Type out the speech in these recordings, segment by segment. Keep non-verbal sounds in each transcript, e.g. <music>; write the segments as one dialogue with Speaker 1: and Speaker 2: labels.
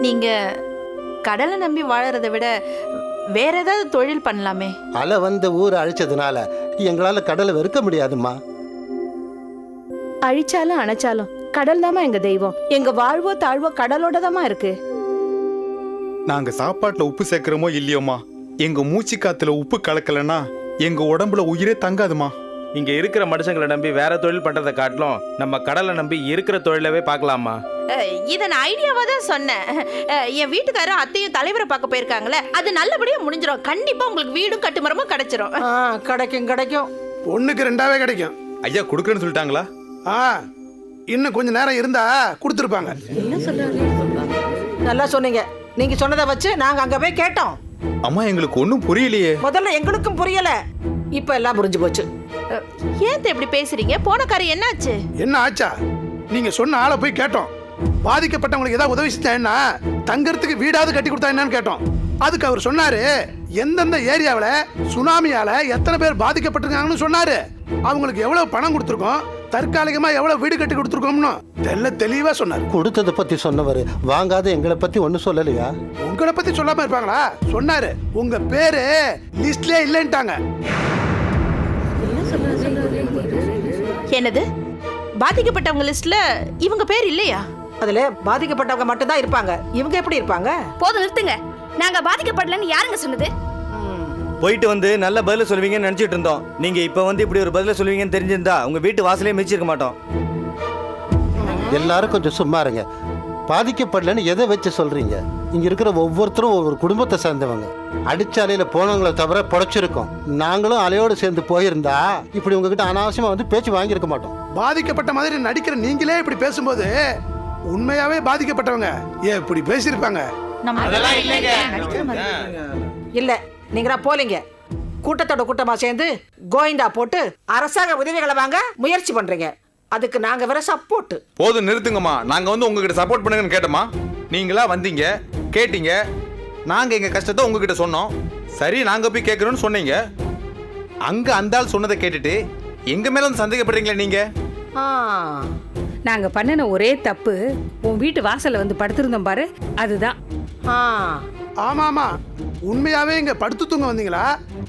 Speaker 1: நீங்க கடலை நம்பி வாழறதை விட வேற ஏதாவது தொழில் பண்ணலாமே.
Speaker 2: அலை வந்து ஊரை அழிச்சதுனால எங்களால கடலை வெறுக்க முடியாதும்மா.
Speaker 3: அழிச்சாலும் அணைச்சாலும் கடல் தாமா எங்க தெய்வம். எங்க வாழ்வோ தாழ்வோ கடலோட தாமா இருக்கு.
Speaker 4: நாங்க சாப்பாட்டுல உப்பு சேர்க்கிறோமோ இல்லையோமா எங்க மூச்சு காத்துல உப்பு கலக்கலன்னா எங்க உடம்புல உயிரே தங்காதுமா
Speaker 5: இங்க இருக்கிற மனுஷங்களை நம்பி வேற தொழில் பண்றதை காட்டிலும் நம்ம கடலை நம்பி இருக்கிற தொழிலவே பார்க்கலாமா?
Speaker 1: இதை நான் ஐடியாவா தான் சொன்னேன். என் வீட்டுக்காரரும் அத்தையும் தலைவரை பார்க்க போயிருக்காங்களே அது நல்லபடியா முடிஞ்சிடும் கண்டிப்பா உங்களுக்கு வீடும் கட்டுமரமும் கிடைச்சிரும்.
Speaker 6: ஆ கிடைக்கும் கிடைக்கும்.
Speaker 7: ஒண்ணுக்கு ரெண்டாவே கிடைக்கும்.
Speaker 4: ஐயா கொடுக்குறேன்னு சொல்லிட்டாங்களா?
Speaker 7: ஆ இன்னும் கொஞ்ச நேரம் இருந்தா கொடுத்துருப்பாங்க.
Speaker 6: நல்லா சொன்னீங்க. நீங்க சொன்னதை வச்சு நாங்க அங்க போய் கேட்டோம்.
Speaker 4: அம்மா எங்களுக்கு ஒன்றும் புரியலையே.
Speaker 6: முதல்ல எங்களுக்கும் புரியல. இப்ப எல்லாம் புரிஞ்சு போச்சு.
Speaker 1: ஏன் இப்படி பேசுறீங்க? போன காரியம் என்னாச்சு?
Speaker 7: என்ன ஆச்சா? நீங்க சொன்ன ஆளை போய் கேட்டோம். பாதிக்கப்பட்டவங்களுக்கு ஏதாவது உதவி செஞ்சா என்ன? தங்கறதுக்கு வீடாவது கட்டி கொடுத்தா என்னன்னு கேட்டோம். அதுக்கு அவர் சொன்னாரு எந்தெந்த ஏரியாவில் சுனாமியால எத்தனை பேர் பாதிக்கப்பட்டிருக்காங்கன்னு சொன்னாரு. அவங்களுக்கு எவ்வளவு பணம் கொடுத்துருக்கோம் தற்காலிகமா எவ்வளவு வீடு கட்டி கொடுத்துருக்கோம்னு தெல்ல தெளிவா சொன்னார்.
Speaker 2: கொடுத்ததை பத்தி சொன்னவர் வாங்காத எங்களை பத்தி ஒன்றும் சொல்லலையா?
Speaker 7: உங்களை பத்தி சொல்லாம இருப்பாங்களா? சொன்னாரு உங்க பேரு லிஸ்ட்லயே இல்லைன்ட்டாங்க.
Speaker 1: என்னது? பாதிக்கப்பட்டவங்க லிஸ்ட்ல இவங்க பேர் இல்லையா?
Speaker 6: அதுல பாதிக்கப்பட்டவங்க மட்டும்தான் இருப்பாங்க. இவங்க எப்படி இருப்பாங்க?
Speaker 8: போதும் நிறுத்துங்க. நாங்க பாதிக்கப்படலன்னு யாருங்க சொன்னது?
Speaker 9: போயிட்டு வந்து நல்ல பதில சொல்லுவீங்கன்னு நினைச்சிட்டு இருந்தோம். நீங்க இப்ப வந்து இப்படி ஒரு பதில சொல்லுவீங்கன்னு தெரிஞ்சிருந்தா உங்க வீட்டு வாசலே மிச்சிருக்க மாட்டோம்.
Speaker 2: எல்லாரும் கொஞ்சம் சும்மா இருங்க. பாதிக்கப்படலன்னு எதை வச்சு சொல்றீங்க? இங்க இருக்கிற ஒவ்வொருத்தரும் ஒவ்வொரு குடும்பத்தை சேர்ந்தவங்க. அடிச்சாலையில போனவங்கள தவிர பொழைச்சிருக்கோம் நாங்களும் அலையோடு சேர்ந்து போயிருந்தா இப்படி உங்ககிட்ட அனாவசியமா வந்து பேச்சு வாங்கியிருக்க மாட்டோம்.
Speaker 7: பாதிக்கப்பட்ட மாதிரி நடிக்கிற நீங்களே இப்படி பேசும்போது உண்மையாவே பாதிக்கப்பட்டவங்க ஏன் இப்படி பேசியிருப்பாங்க
Speaker 6: இல்ல நீங்களா போலீங்க. கூட்டத்தோட கூட்டமா சேர்ந்து கோயிந்தா போட்டு அரசாங்க உதவிகளை வாங்க முயற்சி பண்றீங்க. அதுக்கு நாங்க வேற சப்போர்ட்
Speaker 4: போதும் நிறுத்துங்கம்மா. நாங்க வந்து உங்ககிட்ட சப்போர்ட் பண்ணுங்கன்னு கேட்டோமா நீங்களா வந்தீங்க கேட்டீங்க. நாங்க எங்க கஷ்டத்தை உங்ககிட்ட சொன்னோம். சரி நாங்க போய் கேட்கறோம்னு சொன்னீங்க. அங்க அந்த ஆள் சொன்னதை கேட்டுட்டு எங்க மேல வந்து சந்தேகப்படுறீங்களா நீங்க?
Speaker 10: நாங்க பண்ணின ஒரே தப்பு உன் வீட்டு வாசல்ல வந்து படுத்திருந்தோம் பாரு அதுதான்.
Speaker 7: ஆமா ஆமா உண்மையாவே இங்க படுத்து தூங்க வந்தீங்களா?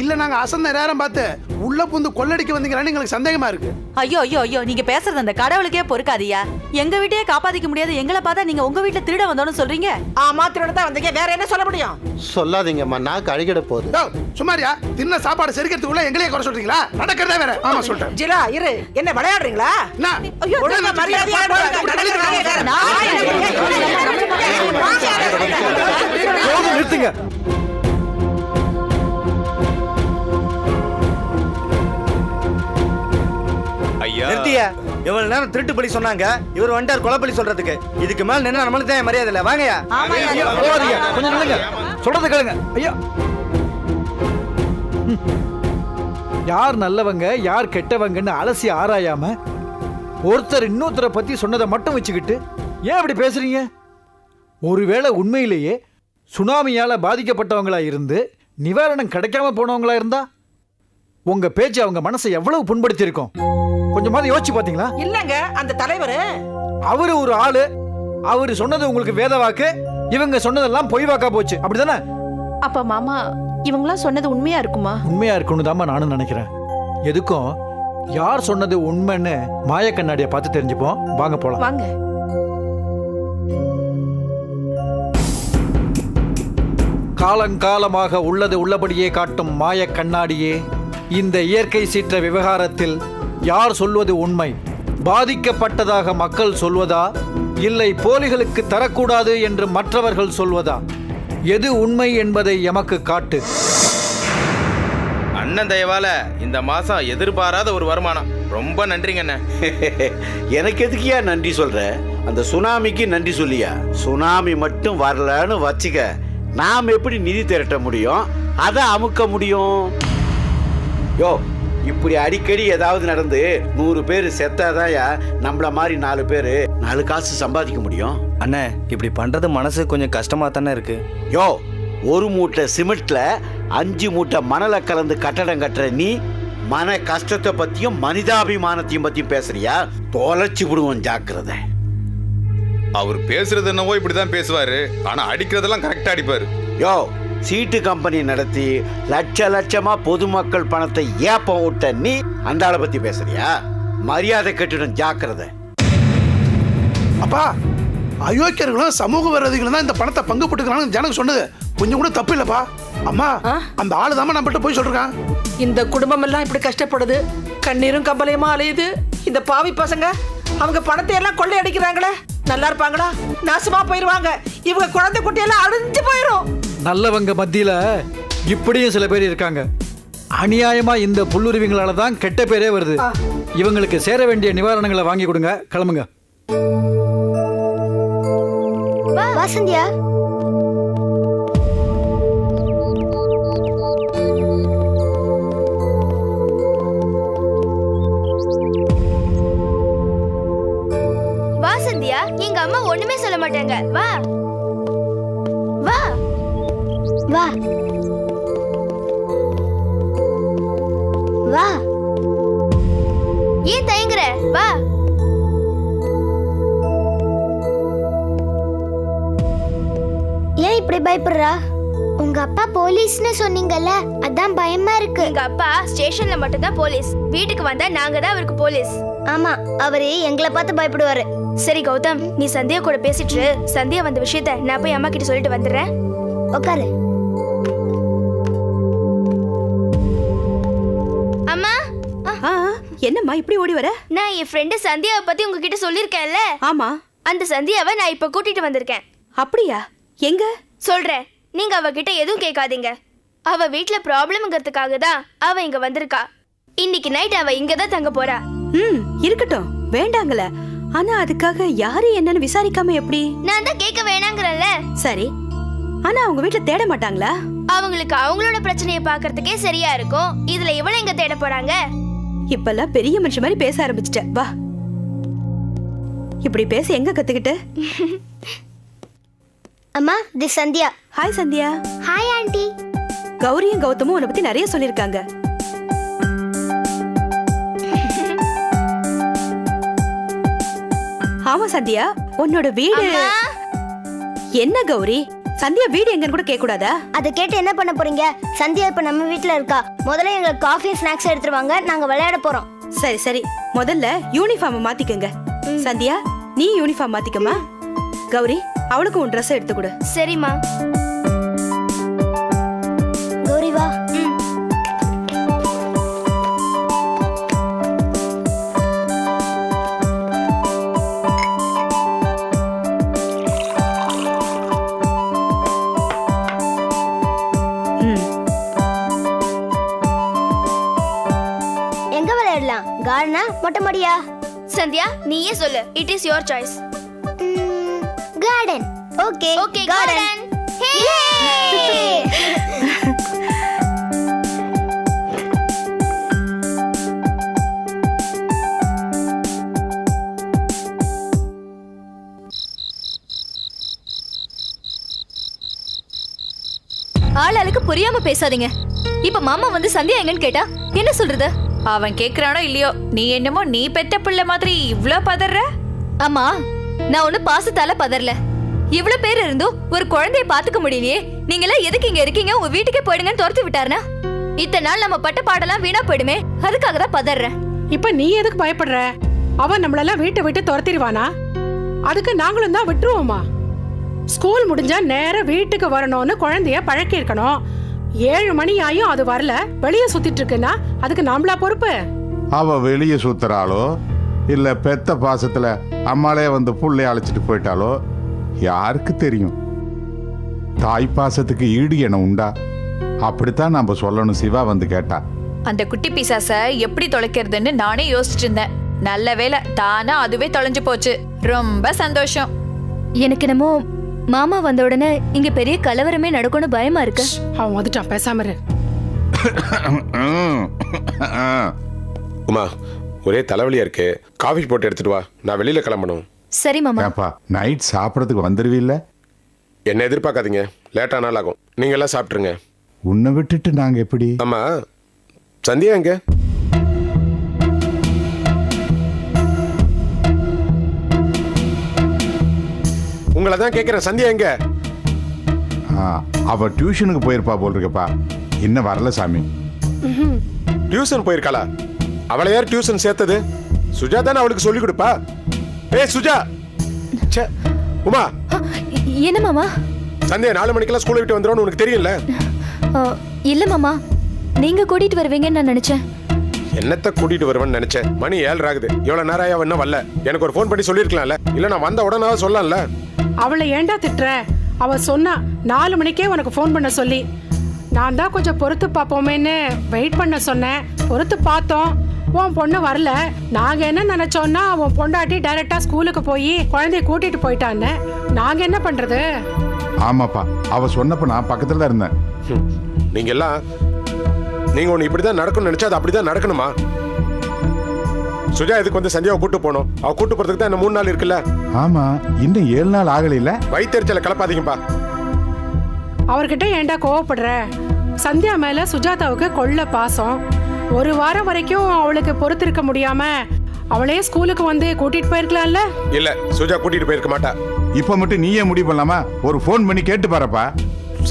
Speaker 7: இல்ல நாங்க அசந்த நேரம் பார்த்து உள்ள புந்து கொள்ளடிக்க வந்தீங்களான்னு எங்களுக்கு சந்தேகமா இருக்கு.
Speaker 11: ஐயோ ஐயோ ஐயோ நீங்க பேசுறது அந்த கடவுளுக்கே பொறுக்காதியா எங்க வீட்டையே காப்பாத்திக்க முடியாது. எங்களை பார்த்தா நீங்க உங்க வீட்டுல திருட வந்தோன்னு சொல்றீங்க.
Speaker 6: ஆமா திருட தான் வந்தீங்க. வேற என்ன சொல்ல முடியும்?
Speaker 2: சொல்லாதீங்கம்மா நாக்கு அழுகிட போகுது.
Speaker 7: யோ, சும்மாரியா தின்ன சாப்பாடு செரிக்கிறதுக்குள்ள எங்களையே குறை சொல்றீங்களா? நடக்கிறதே வேற. ஆமா சொல்லிட்டேன்
Speaker 6: ஜிலா இரு. என்ன விளையாடுறீங்களா
Speaker 7: என்ன?
Speaker 6: ஐயோ,
Speaker 7: ஒழுங்கா
Speaker 6: ஒழுங்கா மரியாதையா
Speaker 7: நடக்கிறதே வேற.
Speaker 9: நிறுத்துங்க
Speaker 4: ஐயா.
Speaker 9: நிறுத்தியா. இவ்வளவு நேரம் திருட்டு பலி சொன்னாங்க. இவர் வந்துட்டார் கொலைப்பலி சொல்றதுக்கு. இதுக்கு மேல நின்னா நம்மளுக்கு தான் மரியாதை இல்ல. வாங்கயா போகாதீங்க. கொஞ்சம் நில்லுங்க. சொல்றது கேளுங்க. ஐயா.
Speaker 12: யார் நல்லவங்க யார் கெட்டவங்கன்னு அலசி ஆராயாம ஒருத்தர் இன்னொருத்தரை பத்தி சொன்னதை மட்டும் வச்சுக்கிட்டு ஏன் அப்படி பேசுறீங்க? ஒருவேளை உண்மையிலேயே சுனாமியால பாதிக்கப்பட்டவங்களா இருந்து நிவாரணம் கிடைக்காம போனவங்களா இருந்தா? உங்க பேச்சு அவங்க மனசை எவ்வளவு புண்படுத்தி இருக்கும் கொஞ்சமாவது யோசிச்சு பாத்தீங்களா?
Speaker 6: இல்லங்க அந்த தலைவர்.
Speaker 12: அவரு ஒரு ஆளு. அவரு சொன்னது உங்களுக்கு வேத வாக்கு. இவங்க சொன்னதெல்லாம் பொய் வாக்கா போச்சு. அப்படிதானே?
Speaker 1: அப்ப மாமா இவங்களாம் சொன்னது உண்மையா இருக்குமா?
Speaker 12: உண்மையா இருக்கணும் தாம்மா நானும் நினைக்கிறேன். எதுக்கும்? யார் சொன்னது உண்மைன்னு மாய கண்ணாடியை பார்த்து தெரிஞ்சுப்போம். வாங்க போலாம்.
Speaker 1: வாங்க.
Speaker 12: காலங்காலமாக உள்ளது உள்ளபடியே காட்டும் மாய கண்ணாடியே இந்த இயற்கை சீற்ற விவகாரத்தில் யார் சொல்வது உண்மை? பாதிக்கப்பட்டதாக மக்கள் சொல்வதா? இல்லை போலிகளுக்கு தரக்கூடாது என்று மற்றவர்கள் சொல்வதா? எது உண்மை என்பதை எமக்கு காட்டு.
Speaker 5: அண்ணன் தயவால இந்த மாசம் எதிர்பாராத ஒரு வருமானம். ரொம்ப நன்றிங்க அண்ணன் <laughs>
Speaker 13: எனக்கு எதுக்குயா நன்றி சொல்ற? அந்த சுனாமிக்கு நன்றி சொல்லியா? சுனாமி மட்டும் வரலன்னு வச்சுக்க நாம் எப்படி நிதி திரட்ட முடியும்? அதை அமுக்க முடியும்? யோ இப்படி அடிக்கடி ஏதாவது நடந்து நூறு பேர் செத்தாதாயா? நம்மள மாதிரி நாலு பேர் நாலு காசு சம்பாதிக்க முடியும்?
Speaker 9: அண்ணே இப்படி பண்றது மனசு கொஞ்சம் கஷ்டமா தானே இருக்கு.
Speaker 13: யோ ஒரு மூட்டை சிமெண்ட்ல அஞ்சு மூட்டை மணலை கலந்து கட்டடம் கட்டுற நீ மன கஷ்டத்தை பத்தியும் மனிதாபிமானத்தையும் பத்தியும் பேசுறியா? தொலைச்சு விடுவோம் ஜாக்கிரதை.
Speaker 4: அவர் பேசுறது என்னவோ இப்படிதான் பேசுவாரு. ஆனா அடிக்கிறதெல்லாம் கரெக்டா அடிப்பாரு.
Speaker 13: யோ சீட்டு கம்பெனி நடத்தி லட்ச லட்சமா பொதுமக்கள் பணத்தை ஏப்பம் விட்ட நீ அந்த ஆளை பத்தி பேசுறியா? மரியாதை கட்டிடும் ஜாக்கிரதை.
Speaker 7: அப்பா அயோக்கியர்களும் சமூக விரோதிகளும் தான் இந்த பணத்தை பங்கு போட்டுக்கிறாங்க ஜனங்க சொன்னது. கொஞ்சம் கூட தப்பு இல்லப்பா. அம்மா அந்த ஆளு தாம்மா நம்மகிட்ட போய் சொல்றான்.
Speaker 6: இந்த குடும்பம் எல்லாம் இப்படி கஷ்டப்படுது. கண்ணீரும் கம்பளையுமா அலையுது. இந்த பாவி பசங்க அவங்க பணத்தை எல்லாம் கொள்ளை அடிக்கிறாங்களே நல்லா இருப்பாங்களா நாசமா போயிருவாங்க. இவங்க குழந்தை குட்டியெல்லாம் அழிஞ்சு போயிரும்.
Speaker 12: நல்லவங்க மத்தியில இப்படியும் சில பேர் இருக்காங்க. அநியாயமா இந்த புல்லுருவிங்களால தான் கெட்ட பேரே வருது. இவங்களுக்கு சேர வேண்டிய நிவாரணங்களை வாங்கி கொடுங்க. கிளம்புங்க.
Speaker 14: வாசந்தியா எங்க அம்மா ஒண்ணுமே சொல்ல மாட்டாங்க. வா. வா. வா. வா. ஏன் தயங்குற? வா. ஏன் இப்படி பயப்படுறா? உங்க அப்பா போலீஸ்னு சொன்னீங்கல்ல அதான் பயமா இருக்கு.
Speaker 8: எங்க அப்பா ஸ்டேஷன்ல மட்டும் தான் போலீஸ். வீட்டுக்கு வந்தா நாங்க தான் அவருக்கு போலீஸ்.
Speaker 14: ஆமா அவரு எங்களை பார்த்து பயப்படுவாரு.
Speaker 8: சரி கௌதம் நீ சந்தியா கூட பேசிட்டு இரு. சந்தியா வந்த விஷயத்த நான் போய் அம்மா கிட்ட சொல்லிட்டு வந்துடுறேன்.
Speaker 14: உட்காரு
Speaker 8: அம்மா?
Speaker 1: என்னம்மா இப்படி ஓடி வர?
Speaker 8: நான் என் ஃப்ரெண்டு சந்தியாவை பத்தி உங்ககிட்ட சொல்லிருக்கேன்ல
Speaker 1: ஆமா.
Speaker 8: அந்த சந்தியாவை நான் இப்ப கூட்டிட்டு வந்திருக்கேன்.
Speaker 1: அப்படியா? எங்க?
Speaker 8: சொல்றேன். நீங்க அவகிட்ட எதுவும் கேட்காதீங்க. அவ வீட்ல ப்ராப்ளம்ங்கிறதுக்காக தான் அவ இங்க வந்திருக்கா. இன்னைக்கு நைட் அவ இங்க தான் தங்க போறா.
Speaker 1: ம் இருக்கட்டும். வேண்டாங்கள ஆனா அதுக்காக யாரு என்னன்னு விசாரிக்காம எப்படி?
Speaker 8: நான் தான் கேட்க வேணாங்கிறல்ல
Speaker 1: சரி. ஆனா அவங்க வீட்ல தேட மாட்டாங்களா?
Speaker 8: அவங்களுக்கு அவங்களோட பிரச்சனையை பார்க்கறதுக்கே சரியா இருக்கும். இதுல இவள எங்க தேட போறாங்க?
Speaker 1: இப்பெல்லாம் பெரிய மனுஷன் மாதிரி பேச ஆரம்பிச்சிட்ட. வா. இப்படி பேச எங்க கத்துக்கிட்ட?
Speaker 14: அம்மா தி Sandhya.
Speaker 1: Hi Sandhya
Speaker 14: hi aunty
Speaker 1: கௌரியும் கௌதமும் உன்னை பத்தி நிறைய சொல்லிருக்காங்க ஆமா சந்தியா. உன்னோட வீடு என்ன கௌரி? சந்தியா வீடு எங்கன்னு கூட கேட்க கூடாதா
Speaker 14: அதை கேட்டு என்ன பண்ண போறீங்க? சந்தியா இப்ப நம்ம வீட்ல இருக்கா? முதல்ல எங்களுக்கு காஃபி ஸ்நாக்ஸ் எடுத்துருவாங்க நாங்க விளையாட போறோம்.
Speaker 1: சரி சரி. முதல்ல யூனிஃபார்ம் மாத்திக்கங்க. சந்தியா நீ யூனிஃபார்ம் மாத்திக்கமா கௌரி அவளுக்கும் உன் ட்ரெஸ் எடுத்து கொடு.
Speaker 8: சரிம்மா.
Speaker 14: கார்டனா மொட்டை மாடியா?
Speaker 8: சந்தியா நீயே சொல்லு. It is your choice
Speaker 14: garden okay
Speaker 8: okay
Speaker 14: garden
Speaker 11: ஆளாளுக்கு புரியாம பேசாதீங்க. இப்ப மாமா வந்து சந்தியா எங்கன்னு கேட்டா என்ன சொல்றது? அவன் கேக்குறானோ இல்லையோ நீ என்னமோ நீ பெத்த பிள்ளை மாதிரி இவ்ளோ பதற ஆமா நான் ஒண்ணு பாசத்தால பதறல. இவ்ளோ பேர் இருந்தும் ஒரு குழந்தைய பாத்துக்க முடியலையே. நீங்க எல்லாம் எதுக்கு இங்க இருக்கீங்க? உங்க வீட்டுக்கே போயிடுங்கன்னு துரத்தி விட்டாருனா? இத்தனை நாள் நம்ம பட்ட பாடெல்லாம் வீணா போயிடுமே. அதுக்காக தான் பதறேன்.
Speaker 10: இப்ப நீ எதுக்கு பயப்படுற? அவன் நம்மளெல்லாம் வீட்டை விட்டு துரத்திடுவானா? அதுக்கு நாங்களும் தான் விட்டுருவோமா? ஸ்கூல் முடிஞ்சா நேரா வீட்டுக்கு வரணும்னு குழந்தைய பழக்கி இருக்கணும் ஏழு மணி ஆயும் அது வரல. வெளியே சுத்திட்டு இருக்குன்னா அதுக்கு நாமளா பொறுப்பு?
Speaker 15: அவ வெளியே சுத்துறாளோ? இல்ல பெத்த பாசத்துல அம்மாளே வந்து புள்ளைய அழைச்சிட்டு போயிட்டாலோ யாருக்கு தெரியும்? தாய் பாசத்துக்கு ஈடு என உண்டா? அப்படித்தான் நம்ம சொல்லணும் சிவா வந்து கேட்டா.
Speaker 11: அந்த குட்டி பிசாச எப்படி தொலைக்கிறதுன்னு நானே யோசிச்சுட்டு இருந்தேன். நல்ல வேளை தானா அதுவே தொலைஞ்சு போச்சு. ரொம்ப சந்தோஷம்.
Speaker 8: எனக்கு என்னமோ மாமா வந்த உடனே இங்க பெரிய கலவரமே நடக்கும்னு பயமா இருக்கு.
Speaker 10: அவன் வந்துட்டான் பேசாம இரு. <coughs>
Speaker 16: உமா ஒரே தலைவலியா இருக்கு. காஃபி போட்டு எடுத்துட்டு வா. நான் வெளியில கிளம்பணும்.
Speaker 8: சரி மாமா.
Speaker 15: ஏப்பா நைட் சாப்பிடறதுக்கு வந்துருவில்ல?
Speaker 16: என்ன எதிர்பார்க்காதீங்க. லேட் ஆனாலும் ஆகும் நீங்க எல்லாம் சாப்பிட்டுருங்க.
Speaker 15: உன்னை விட்டுட்டு நாங்க எப்படி?
Speaker 16: ஆமா சந்தியா எங்க? உங்களை தான் கேட்குறேன். சந்தியா எங்க?
Speaker 15: ஆ, அவ டியூஷனுக்கு போயிருப்பா போல் இருக்குப்பா இன்னும் வரல சாமி.
Speaker 16: டியூஷன் போயிருக்காளா? அவளை யார் டியூஷன் சேர்த்தது? சுஜா தானே அவளுக்கு சொல்லி கொடுப்பா? ஏய் சுஜா! ச்சே உமா!
Speaker 11: என்ன மாமா?
Speaker 16: சந்தியா நாலு மணிக்கெல்லாம் ஸ்கூலை விட்டு வந்துடும் உனக்கு தெரியல
Speaker 11: ஆ, இல்ல மாமா. நீங்க கூட்டிட்டு வருவீங்கன்னு நான் நினைச்சேன்.
Speaker 16: என்னத்த கூட்டிட்டு வருவேன்னு நினைச்சேன். மணி ஏழு ஆகுது. எவ்வளவு நேரம் ஆயா இன்னும் வரல. எனக்கு ஒரு ஃபோன் பண்ணி சொல்லிருக்கலாம்ல இல்ல நான் வந்த உடனே சொல்லலாம்ல
Speaker 10: அவளை ஏன்டா திட்டுற? அவ சொன்னா நாலு மணிக்கே உனக்கு ஃபோன் பண்ண சொல்லி. நான் தான் கொஞ்சம் பொறுத்து பார்ப்போமேன்னு வெயிட் பண்ண சொன்னேன். பொறுத்து பார்த்தோம். உன் பொண்ணு வரல. நாங்க என்ன நினைச்சோம்னா உன் பொண்டாட்டி டைரக்டா ஸ்கூலுக்கு போய் குழந்தைய கூட்டிட்டு போயிட்டான்னு. நாங்க என்ன பண்றது?
Speaker 15: ஆமாப்பா. அவ சொன்னப்ப நான் பக்கத்துல தான் இருந்தேன்.
Speaker 16: நீங்க எல்லாம் நீங்க ஒண்ணு இப்படிதான் நடக்கணும்னு நினைச்சா அது அப்படிதான் நடக்கணுமா? சுஜா இதுக்கு வந்து சந்தியாவை கூட்டு போகணும்? அவ கூட்டு போறதுக்கு தான் இன்னும் மூணு நாள் இருக்குல்ல?
Speaker 15: ஆமா இன்னும் ஏழு நாள் ஆகலைல
Speaker 16: வயிற்றுச்சல கலப்பாதீங்கப்பா.
Speaker 10: அவர்கிட்ட ஏன்டா கோவப்படுற? சந்தியா மேல சுஜாதாவுக்கு கொள்ள பாசம். ஒரு வாரம் வரைக்கும் அவளுக்கு பொறுத்திருக்க முடியாம அவளே ஸ்கூலுக்கு வந்து கூட்டிட்டு போயிருக்கலாம்ல?
Speaker 16: இல்ல சுஜா கூட்டிட்டு போயிருக்க மாட்டா.
Speaker 15: இப்ப மட்டும் நீயே முடிவு பண்ணலாமா? ஒரு ஃபோன் பண்ணி கேட்டு பாருப்பா.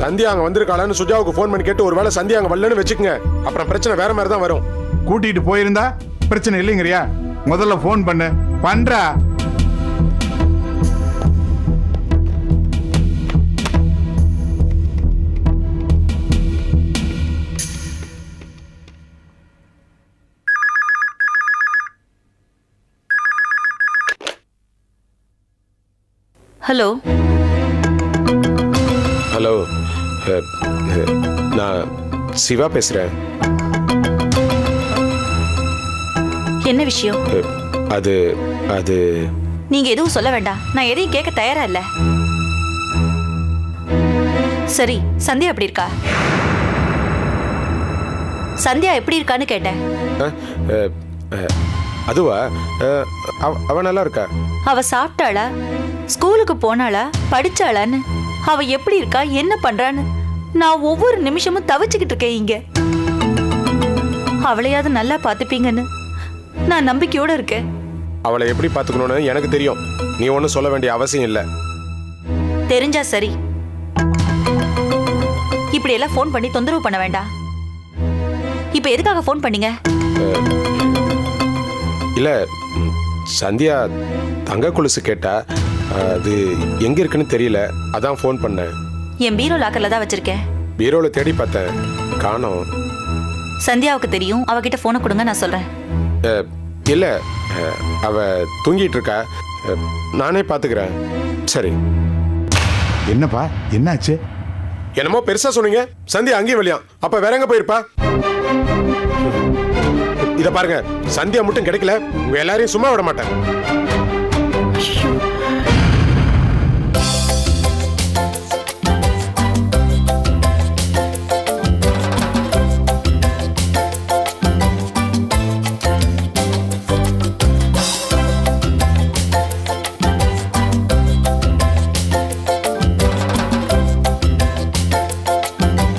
Speaker 16: சந்தியா அங்க வந்திருக்காளான்னு சுஜாவுக்கு ஃபோன் பண்ணி கேட்டு ஒருவேளை சந்தியா அங்க வரலன்னு வச்சுக்கங்க. அப்புறம் பிரச்சனை வேற மாதிரி தான் வரும்.
Speaker 15: கூட்டிட்டு போயிருந்தா பிரச்சனை இல்லைங்கிறியா? முதல்ல ஃபோன் பண்ணு. பண்றா.
Speaker 17: ஹலோ
Speaker 16: ஹலோ நான் சிவா பேசுறேன்.
Speaker 17: விஷயம்.
Speaker 16: அது அது.
Speaker 17: நீங்க எதுவும் சொல்ல வேண்டாம். நான் எதையும் கேட்க தயாரா இல்ல. சரி சந்தியா எப்படி இருக்கா? சந்தியா எப்படி இருக்கான்னு கேட்டேன்.
Speaker 16: அதுவா? அவ- நல்லா இருக்கா?
Speaker 17: அவ சாப்பிட்டாளா? ஸ்கூலுக்கு போனாளா? படிச்சாளான்னு? அவ எப்படி இருக்கா? என்ன பண்றான்னு? நான் ஒவ்வொரு நிமிஷமும் தவிச்சுக்கிட்டு இருக்கேன் இங்க. அவளையாவது நல்லா பார்த்துப்பீங்கன்னு. நான் நம்பிக்கையோட இருக்கேன்.
Speaker 16: அவளை எப்படி பார்த்துக்கணும்னு எனக்கு தெரியும். நீ ஒன்றும் சொல்ல வேண்டிய அவசியம் இல்லை.
Speaker 17: தெரிஞ்சா சரி. இப்படி எல்லாம் ஃபோன் பண்ணி தொந்தரவு பண்ண வேண்டாம். இப்ப எதுக்காக ஃபோன் பண்ணீங்க?
Speaker 16: இல்லை சந்தியா தங்க கொலுசு கேட்டா அது எங்கே இருக்குன்னு தெரியல. அதான் ஃபோன் பண்ணேன்.
Speaker 17: என் பீரோ லாக்கர்ல தான் வச்சிருக்கேன்.
Speaker 16: பீரோவில் தேடி பார்த்தேன். காணோம்.
Speaker 17: சந்தியாவுக்கு தெரியும். அவகிட்ட போனை கொடுங்க நான் சொல்றேன்.
Speaker 16: இல்லை அவ தூங்கிட்டு இருக்கா நானே பார்த்துக்கிறேன் சரி.
Speaker 15: என்னப்பா? என்னாச்சு?
Speaker 16: என்னமோ பெருசா சொன்னீங்க. சந்தியா அங்கேயும் வெளியாம் அப்ப வேற எங்க போயிருப்பா? இத பாருங்க. சந்தியா மட்டும் கிடைக்கல. உங்க எல்லாரையும் சும்மா விட மாட்டேன்.